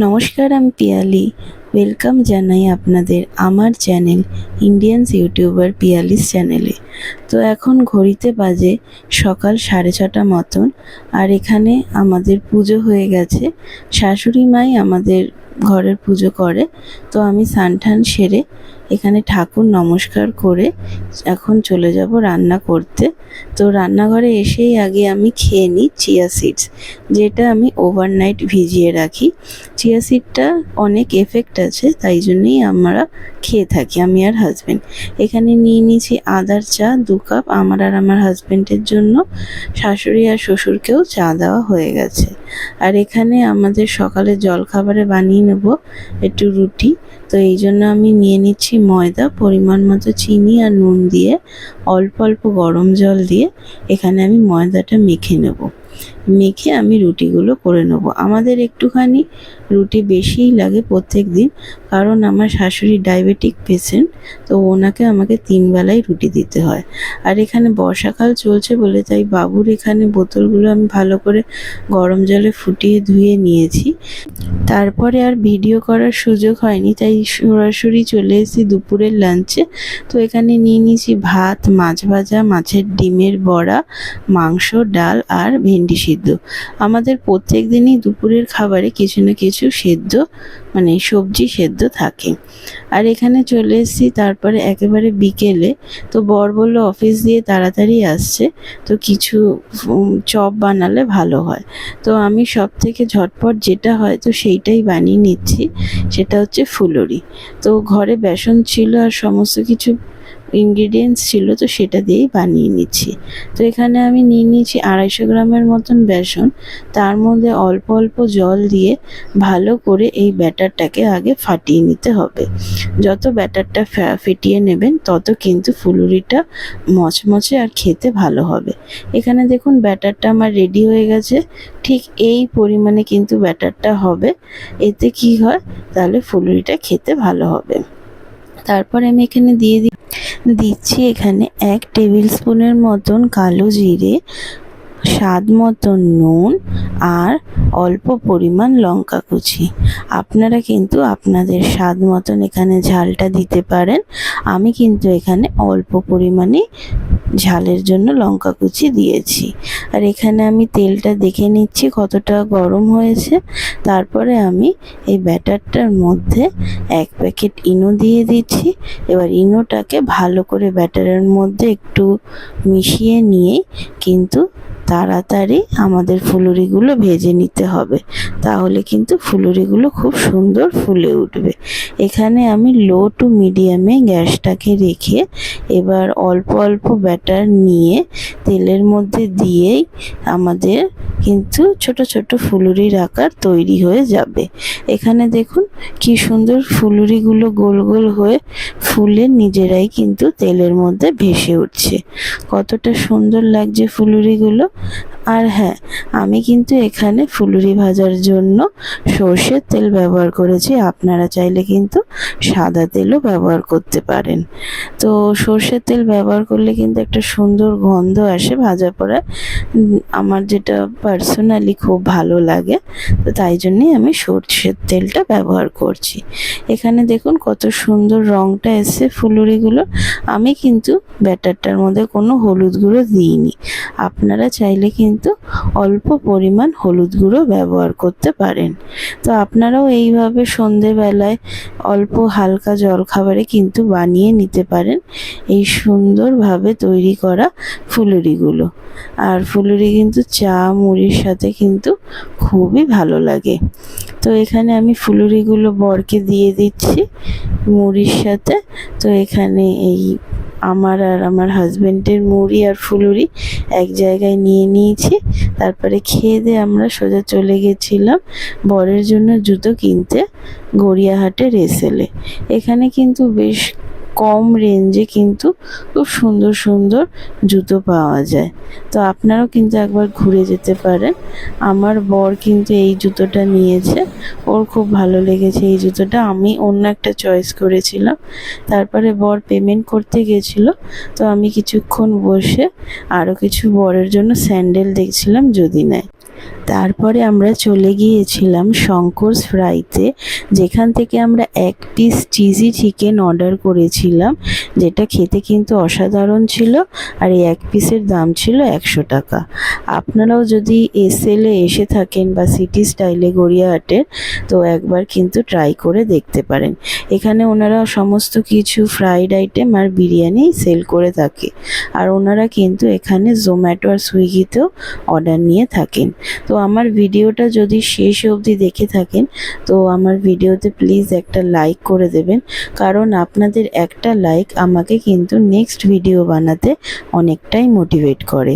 নমস্কার, আমি পিয়ালি। ওয়েলকাম জানাই আপনাদের আমার চ্যানেল ইন্ডিয়ানস ইউটিউবার পিয়ালিস চ্যানেলে তো এখন ঘড়িতে বাজে সকাল সাড়ে ছটা মতন, আর এখানে আমাদের পুজো হয়ে গেছে। শাশুড়ি মাই আমাদের ঘরের পুজো করে, তো আমি সানঠান সেরে এখানে ঠাকুর নমস্কার করে এখন চলে যাব রান্না করতে। তো রান্নাঘরে এসেই আগে আমি খেয়ে নিই চিয়া সিডস, যেটা আমি ওভারনাইট ভিজিয়ে রাখি। চিয়া সিডটা অনেক এফেক্ট আছে, তাই জন্যই আমরা খেয়ে থাকি, আমি আর হাজব্যান্ড এখানে নিয়ে নিয়েছি আদার চা, দু কাপ, আমার আর আমার হাজব্যান্ডের জন্য। শাশুড়ি আর শ্বশুরকেও চা দেওয়া হয়ে গেছে। আর এখানে আমাদের সকালে জলখাবারে বানিয়ে নেব একটু রুটি। তো এই জন্য আমি নিয়ে নিচ্ছি ময়দা, পরিমাণ মতো চিনি আর নুন দিয়ে, অল্প অল্প গরম জল দিয়ে এখানে আমি ময়দাটা মেখে নেব। মেখে আমি রুটিগুলো করে নেব। আমাদের একটুখানি রুটি বেশিই লাগে প্রত্যেক দিন, কারণ আমার শাশুড়ি ডায়াবেটিক পেশেন্ট, তো ওনাকে আমাকে তিন বেলায় রুটি দিতে হয়। আর এখানে বর্ষাকাল চলছে বলে তাই বাবুর এখানে বোতলগুলো আমি ভালো করে গরম জলে ফুটিয়ে ধুয়ে নিয়েছি। তারপরে আর ভিডিও করার সুযোগ হয়নি, তাই সরাসরি চলে এসেছি দুপুরের লাঞ্চে। তো এখানে নিয়ে নিয়েছি ভাত, মাছ ভাজা, মাছের ডিমের বড়া, মাংস, ডাল আর ভেন্ডি সিদ্ধ। আমাদের প্রত্যেক দিনই দুপুরের খাবারে কিছু না কিছু সেদ্ধ মানে সবজি সেদ্ধ থাকে। আর এখানে চলে এসেছি তারপরে একেবারে বিকেলে। তো বর বলল, অফিস দিয়ে তাড়াতাড়ি আসছে, তো কিছু চপ বানালে ভালো হয়। তো আমি সব থেকে ঝটপট যেটা হয়, তো সেইটাই বানিয়ে নিচ্ছি। সেটা হচ্ছে ফুলুরি। তো ঘরে বেসন ছিল আর সমস্ত কিছু ইনগ্রিডিয়েন্টস ছিল, তো সেটা দিয়েই বানিয়ে নিচ্ছি। তো এখানে আমি নিয়ে নিয়েছি আড়াইশো গ্রামের মতন বেসন। তার মধ্যে অল্প অল্প জল দিয়ে ভালো করে এই ব্যাটারটাকে আগে ফাটিয়ে নিতে হবে। যত ব্যাটারটা ফেটিয়ে নেবেন, তত কিন্তু ফুলুরিটা মচমচে আর খেতে ভালো হবে। এখানে দেখুন ব্যাটারটা আমার রেডি হয়ে গেছে। ঠিক এই পরিমাণে কিন্তু ব্যাটারটা হবে। এতে কি হয়? তাহলে ফুলুরিটা খেতে ভালো হবে। তারপর আমি এখানে দিয়ে দি দিচ্ছি এখানে এক টেবিল স্পুনের মতন কালো জিরে, স্বাদ মতন নুন আর অল্প পরিমাণ লঙ্কা কুচি। আপনারা কিন্তু আপনাদের স্বাদ মতন এখানে ঝালটা দিতে পারেন। আমি কিন্তু এখানে অল্প পরিমাণে ঝালের জন্য লঙ্কা কুচি দিয়েছি। আর এখানে আমি তেলটা দেখে নিচ্ছি কতটা গরম হয়েছে। তারপরে আমি এই ব্যাটারটার মধ্যে এক প্যাকেট ইনো দিয়ে দিচ্ছি। এবার ইনোটাকে ভালো করে ব্যাটারের মধ্যে একটু মিশিয়ে নিয়েই কিন্তু তাড়াতাড়ি আমাদের ফুলুরিগুলো ভেজে নিতে হবে। তাহলে কিন্তু ফুলুরিগুলো খুব সুন্দর ফুলে উঠবে। এখানে আমি লো টু মিডিয়ামে গ্যাসটাকে রেখে এবার অল্প অল্প ব্যাটার নিয়ে তেলের মধ্যে দিয়েই আমাদের কিন্তু ছোট ছোট ফুলুরির আকার তৈরি হয়ে যাবে। এখানে দেখুন কি সুন্দর ফুলুরিগুলো গোল গোল হয়ে ফুলে নিজেরাই কিন্তু তেলের মধ্যে ভেসে উঠছে। কতটা সুন্দর লাগছে ফুলুরিগুলো। আর হ্যাঁ আমি কিন্তু এখানে ফুলুরি ভাজার জন্য সর্ষের তেল ব্যবহার করেছি। আপনারা চাইলে কিন্তু সাদা তেলও ব্যবহার করতে পারেন। তো সর্ষের তেল ব্যবহার করলে কিন্তু একটা সুন্দর গন্ধ আসে ভাজা পড়ায় আমার যেটা পার্সোনালি খুব ভালো লাগে, তো তাই জন্যই আমি সর্ষের তেলটা ব্যবহার করছি। এখানে দেখুন কত সুন্দর রঙটা এসছে ফুলুরিগুলো, আমি কিন্তু ব্যাটারটার মধ্যে কোনো হলুদ গুঁড়ো দিইনি। আপনারা চাইলে কিন্তু অল্প পরিমাণ হলুদ গুঁড়ো ব্যবহার করতে পারেন। তো আপনারাও এইভাবে সন্ধেবেলায় অল্প হালকা জলখাবারে কিন্তু বানিয়ে নিতে পারেন এই সুন্দরভাবে তৈরি করা ফুলুরিগুলো। আর ফুলুরি কিন্তু চা, মুড়ির সাথে কিন্তু খুবই ভালো লাগে। তো এখানে আমি ফুলুরিগুলো বরকে দিয়ে দিচ্ছি মুড়ির সাথে। তো এখানে এই আমার আর আমার হাজব্যান্ডের মুড়ি আর ফুলুরি এক জায়গায় নিয়ে নিয়েছি। তারপরে খেয়ে দিয়ে আমরা সোজা চলে গেছিলাম বরের জন্য জুতো কিনতে গড়িয়াহাটে রেসেলে এখানে কিন্তু বেশ কম রেঞ্জে কিন্তু খুব সুন্দর সুন্দর জুতো পাওয়া যায়। তো আপনারাও কিন্তু একবার ঘুরে যেতে পারেন। আমার বর কিন্তু এই জুতোটা নিয়েছে। ওর খুব ভালো লেগেছে এই জুতোটা। আমি অন্য একটা চয়েস করেছিলাম। তারপরে বর পেমেন্ট করতে গেছিল। তো আমি কিছুক্ষণ বসে আরও কিছু বরের জন্য স্যান্ডেল দেখছিলাম, যদি নেয়। তারপরে আমরা চলে গিয়েছিলাম শঙ্করস ফ্রাইতে, যেখান থেকে আমরা এক পিস চিজি চিকেন অর্ডার করেছিলাম, যেটা খেতে কিন্তু অসাধারণ ছিল আর এই এক পিসের দাম ছিল একশো টাকা। আপনারাও যদি এসএলে এসে থাকেন বা সিটি স্টাইলে গড়িয়াহাটের, তো একবার কিন্তু ট্রাই করে দেখতে পারেন। এখানে ওনারা সমস্ত কিছু ফ্রাইড আইটেম আর বিরিয়ানি সেল করে থাকে। আর ওনারা কিন্তু এখানে জোম্যাটো আর সুইগিতেও অর্ডার নিয়ে থাকেন। তো আমার ভিডিওটা যদি শেষ অবধি দেখে থাকেন, তো আমার ভিডিওতে প্লিজ একটা লাইক করে দেবেন। কারণ আপনাদের একটা লাইক আমাকে কিন্তু নেক্সট ভিডিও বানাতে অনেকটাই মোটিভেট করে।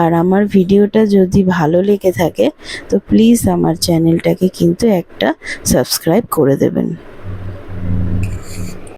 আর আমার ভিডিওটা যদি ভালো লেগে থাকে, তো প্লিজ আমার চ্যানেলটাকে কিন্তু একটা সাবস্ক্রাইব করে দেবেন।